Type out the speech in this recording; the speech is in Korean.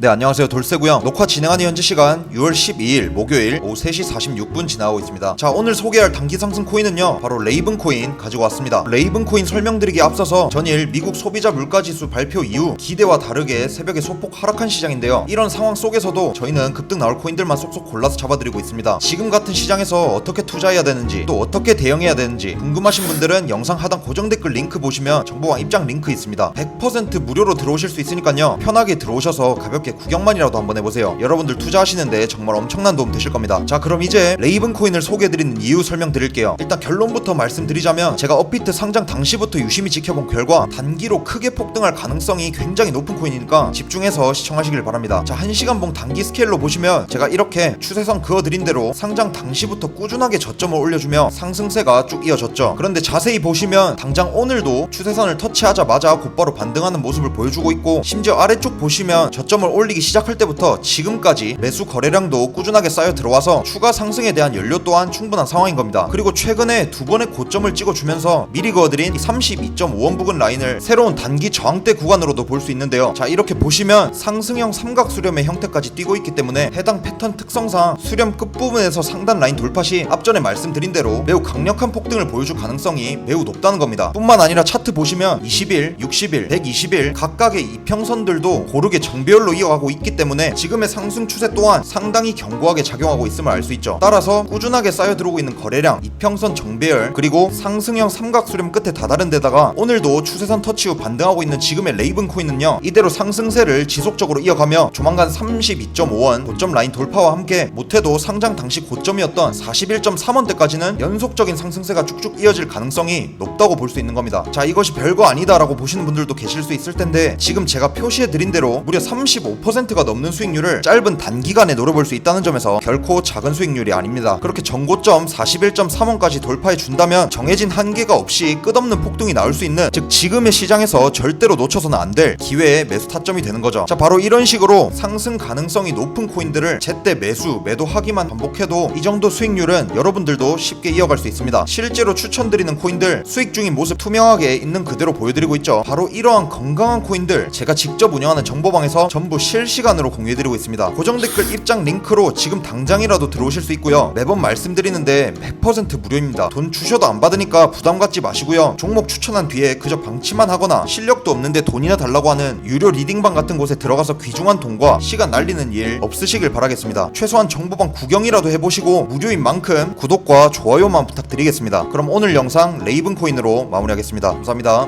네 안녕하세요. 돌쇠구형 녹화 진행하는 현재 시간 6월 12일 목요일 오후 3시 46분 지나고 있습니다. 자 오늘 소개할 단기 상승 코인은요 바로 레이븐 코인 가지고 왔습니다. 레이븐 코인 설명드리기 앞서서 전일 미국 소비자 물가지수 발표 이후 기대와 다르게 새벽에 소폭 하락한 시장인데요. 이런 상황 속에서도 저희는 급등 나올 코인들만 쏙쏙 골라서 잡아드리고 있습니다. 지금 같은 시장에서 어떻게 투자해야 되는지 또 어떻게 대응해야 되는지 궁금하신 분들은 영상 하단 고정 댓글 링크 보시면 정보왕 입장 링크 있습니다. 100% 무료로 들어오실 수 있으니까요. 편하게 들어오셔서 가볍게 구경만이라도 한번 해보세요. 여러분들 투자하시는데 정말 엄청난 도움 되실 겁니다. 자 그럼 이제 레이븐 코인을 소개해드리는 이유 설명드릴게요. 일단 결론부터 말씀드리자면 제가 업비트 상장 당시부터 유심히 지켜본 결과 단기로 크게 폭등할 가능성이 굉장히 높은 코인이니까 집중해서 시청하시길 바랍니다. 자 1시간 봉 단기 스케일로 보시면 제가 이렇게 추세선 그어드린 대로 상장 당시부터 꾸준하게 저점을 올려주며 상승세가 쭉 이어졌죠. 그런데 자세히 보시면 당장 오늘도 추세선을 터치하자마자 곧바로 반등하는 모습을 보여주고 있고 심지어 아래쪽 보시면 저점을 올리기 시작할 때부터 지금까지 매수 거래량도 꾸준하게 쌓여 들어와서 추가 상승에 대한 연료 또한 충분한 상황인 겁니다. 그리고 최근에 두 번의 고점을 찍어주면서 미리 그어드린 32.5원 부근 라인을 새로운 단기 저항대 구간으로도 볼 수 있는데요. 자 이렇게 보시면 상승형 삼각 수렴의 형태까지 띄고 있기 때문에 해당 패턴 특성상 수렴 끝부분에서 상단 라인 돌파 시 앞전에 말씀드린 대로 매우 강력한 폭등을 보여줄 가능성이 매우 높다는 겁니다. 뿐만 아니라 차트 보시면 20일, 60일, 120일 각각의 이평선들도 고르게 정배열로 이어 가고 있기 때문에 지금의 상승 추세 또한 상당히 견고하게 작용하고 있음을 알 수 있죠. 따라서 꾸준하게 쌓여 들어오고 있는 거래량, 이평선 정배열, 그리고 상승형 삼각 수렴 끝에 다다른 데다가 오늘도 추세선 터치 후 반등하고 있는 지금의 레이븐 코인은요. 이대로 상승세를 지속적으로 이어가며 조만간 32.5원 고점 라인 돌파와 함께 못해도 상장 당시 고점이었던 41.3원대까지는 연속적인 상승세가 쭉쭉 이어질 가능성이 높다고 볼 수 있는 겁니다. 자, 이것이 별거 아니다라고 보시는 분들도 계실 수 있을 텐데 지금 제가 표시해 드린 대로 무려 35%가 넘는 수익률을 짧은 단기간에 노려볼 수 있다는 점에서 결코 작은 수익률이 아닙니다. 그렇게 전고점 41.3원까지 돌파해 준다면 정해진 한계가 없이 끝없는 폭등이 나올 수 있는 즉 지금의 시장에서 절대로 놓쳐서는 안 될 기회의 매수 타점이 되는 거죠. 자, 바로 이런 식으로 상승 가능성이 높은 코인들을 제때 매수, 매도하기만 반복해도 이 정도 수익률은 여러분들도 쉽게 이어갈 수 있습니다. 실제로 추천드리는 코인들 수익 중인 모습 투명하게 있는 그대로 보여드리고 있죠. 바로 이러한 건강한 코인들 제가 직접 운영하는 정보방에서 전부 실시간으로 공유해드리고 있습니다. 고정 댓글 입장 링크로 지금 당장이라도 들어오실 수 있고요. 매번 말씀드리는데 100% 무료입니다. 돈 주셔도 안 받으니까 부담 갖지 마시고요. 종목 추천한 뒤에 그저 방치만 하거나 실력도 없는데 돈이나 달라고 하는 유료 리딩방 같은 곳에 들어가서 귀중한 돈과 시간 날리는 일 없으시길 바라겠습니다. 최소한 정보방 구경이라도 해보시고 무료인 만큼 구독과 좋아요만 부탁드리겠습니다. 그럼 오늘 영상 레이븐 코인으로 마무리하겠습니다. 감사합니다.